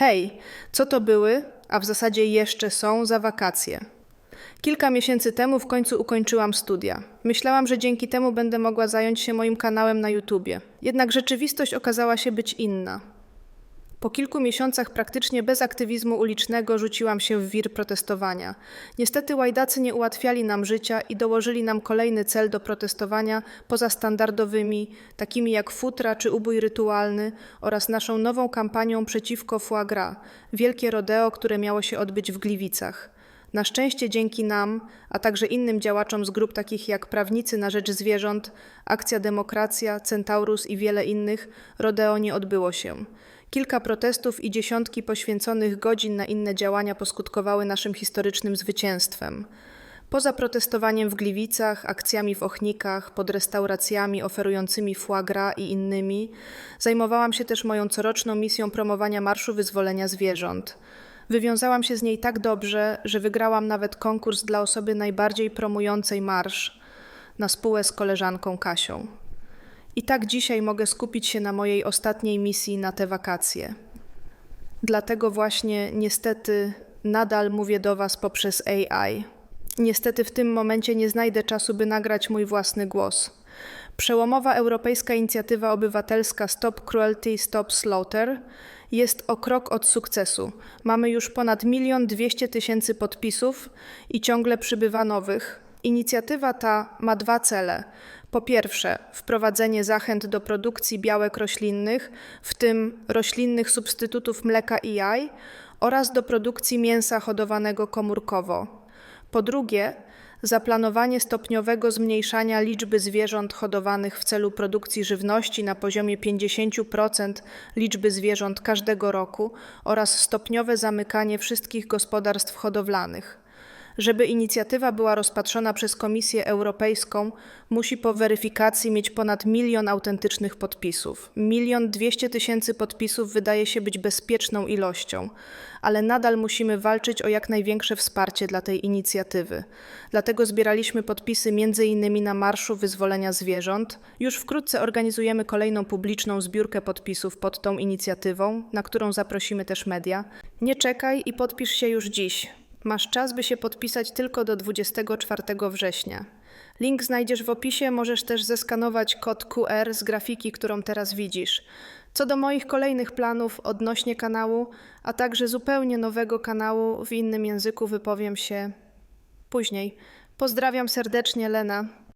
Hej, co to były, a w zasadzie jeszcze są za wakacje? Kilka miesięcy temu w końcu ukończyłam studia. Myślałam, że dzięki temu będę mogła zająć się moim kanałem na YouTubie. Jednak rzeczywistość okazała się być inna. Po kilku miesiącach praktycznie bez aktywizmu ulicznego rzuciłam się w wir protestowania. Niestety łajdacy nie ułatwiali nam życia i dołożyli nam kolejny cel do protestowania poza standardowymi, takimi jak futra czy ubój rytualny oraz naszą nową kampanią przeciwko foie gras, wielkie rodeo, które miało się odbyć w Gliwicach. Na szczęście dzięki nam, a także innym działaczom z grup takich jak Prawnicy na Rzecz Zwierząt, Akcja Demokracja, Centaurus i wiele innych, rodeo nie odbyło się. Kilka protestów i dziesiątki poświęconych godzin na inne działania poskutkowały naszym historycznym zwycięstwem. Poza protestowaniem w Gliwicach, akcjami w Ochnikach, pod restauracjami oferującymi foie i innymi, zajmowałam się też moją coroczną misją promowania Marszu Wyzwolenia Zwierząt. Wywiązałam się z niej tak dobrze, że wygrałam nawet konkurs dla osoby najbardziej promującej marsz na spółę z koleżanką Kasią. I tak dzisiaj mogę skupić się na mojej ostatniej misji na te wakacje. Dlatego właśnie niestety nadal mówię do Was poprzez AI. Niestety w tym momencie nie znajdę czasu, by nagrać mój własny głos. Przełomowa europejska inicjatywa obywatelska Stop Cruelty, Stop Slaughter jest o krok od sukcesu. Mamy już ponad milion dwieście tysięcy podpisów i ciągle przybywa nowych. Inicjatywa ta ma dwa cele. Po pierwsze, wprowadzenie zachęt do produkcji białek roślinnych, w tym roślinnych substytutów mleka i jaj, oraz do produkcji mięsa hodowanego komórkowo. Po drugie, zaplanowanie stopniowego zmniejszania liczby zwierząt hodowanych w celu produkcji żywności na poziomie 50% liczby zwierząt każdego roku oraz stopniowe zamykanie wszystkich gospodarstw hodowlanych. Żeby inicjatywa była rozpatrzona przez Komisję Europejską, musi po weryfikacji mieć ponad milion autentycznych podpisów. Milion dwieście tysięcy podpisów wydaje się być bezpieczną ilością, ale nadal musimy walczyć o jak największe wsparcie dla tej inicjatywy. Dlatego zbieraliśmy podpisy m.in. na Marszu Wyzwolenia Zwierząt. Już wkrótce organizujemy kolejną publiczną zbiórkę podpisów pod tą inicjatywą, na którą zaprosimy też media. Nie czekaj i podpisz się już dziś. Masz czas, by się podpisać tylko do 24 września. Link znajdziesz w opisie, możesz też zeskanować kod QR z grafiki, którą teraz widzisz. Co do moich kolejnych planów odnośnie kanału, a także zupełnie nowego kanału w innym języku wypowiem się później. Pozdrawiam serdecznie, Lena.